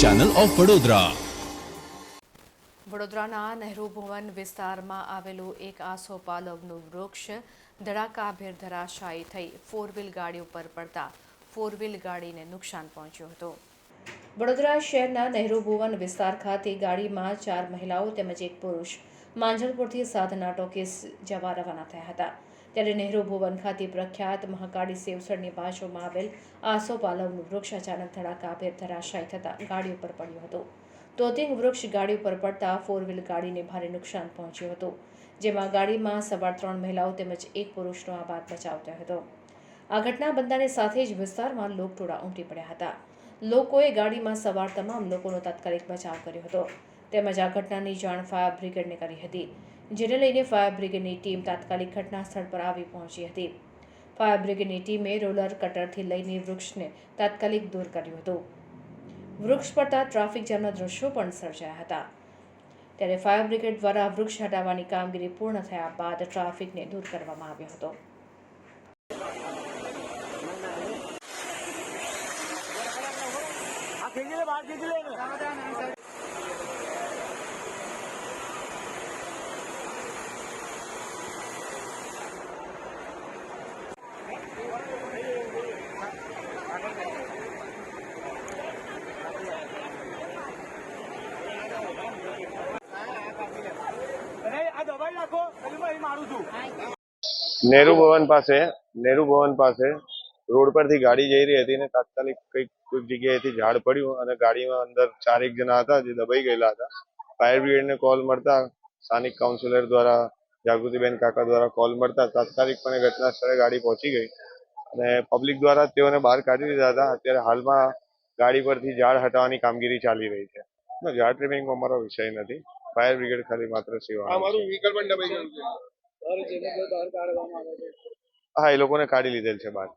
Channel of Vadodara વડોદરાના નહેરુ ભવન વિસ્તારમાં આવેલું એક આસોપાલવનું વૃક્ષ ધડાકાભેર ધરાશાયી થઈ ફોર વ્હીલ ગાડી ઉપર પડતા ફોર વ્હીલ ગાડીને નુકસાન પહોંચ્યું હતું. વડોદરા શહેરના નહેરુ ભુવન વિસ્તાર ખાતે ગાડીમાં ચાર મહિલાઓ તેમજ એક પુરુષ માંજલપુરથી સાધના ટોકીસ જવા રવાના થયા હતા. ત્યારે નહેરુ ભુવન ખાતે પ્રખ્યાત મહાકાળી સેવસરની બાજુમાં આવેલ આસોપાલવનું વૃક્ષ અચાનક ધડાકાભેર ધરાશાય થતાં ગાડી ઉપર પડ્યું હતું. તોતિંગ વૃક્ષ ગાડી ઉપર પડતા ફોર વ્હીલ ગાડીને ભારે નુકસાન પહોંચ્યું હતું, જેમાં ગાડીમાં સવાર ત્રણ મહિલાઓ તેમજ એક પુરુષનો આબાદ બચાવ થયો હતો. આ ઘટના બનતાની સાથે જ વિસ્તારમાં લોકટોળા ઉમટી પડ્યા હતા. લોકોએ ગાડીમાં સવાર તમામ લોકોનો તાત્કાલિક બચાવ કર્યો હતો. તેમજ આ ઘટનાની જાણ ફાયર બ્રિગેડને કરી હતી. જેને લઈને ફાયર બ્રિગેડની ટીમ તાત્કાલિક ઘટના સ્થળ પર આવી પહોંચી હતી. ફાયર બ્રિગેડની ટીમે રોલર કટરથી લઈને વૃક્ષને તાત્કાલિક દૂર કર્યું હતું. વૃક્ષ પડતા ટ્રાફિક જામના દ્રશ્યો પણ સર્જાયા હતા. ત્યારે ફાયર બ્રિગેડ દ્વારા વૃક્ષ હટાવવાની કામગીરી પૂર્ણ થયા બાદ ટ્રાફિકને દૂર કરવામાં આવ્યો હતો ખેંચી લે ને અરે આ દબાઈ નાખો પેલું હું અહીં મારું છું નેહરુ ભવન પાસે નેહરુ ભવન પાસે રોડ પરથી ગાડી જઈ રહી હતી ને તાત્કાલિક કંઈક કોઈક જગ્યાએથી ઝાડ પડ્યું અને ગાડીમાં અંદર ચારેક જણા હતા જે દબાઈ ગયેલા હતા. ફાયર બ્રિગેડને કોલ મળતા સ્થાનિક કાઉન્સિલર દ્વારા જાગૃતિબેન કાકા દ્વારા કોલ મળતા તાત્કાલિકપણે ઘટના સ્થળે ગાડી પહોંચી ગઈ અને પબ્લિક દ્વારા તેઓને બહાર કાઢી દીધા હતા. અત્યારે હાલમાં ગાડી પરથી ઝાડ હટાવવાની કામગીરી ચાલી રહી છે. ઝાડ ટ્રીમિંગમાં અમારો વિષય નથી. ફાયર બ્રિગેડ ખાલી માત્ર સેવા વ્હીકલ પણ દબાઈ ગયું છે. હા એ લોકોને કાઢી લીધેલ છે બહાર.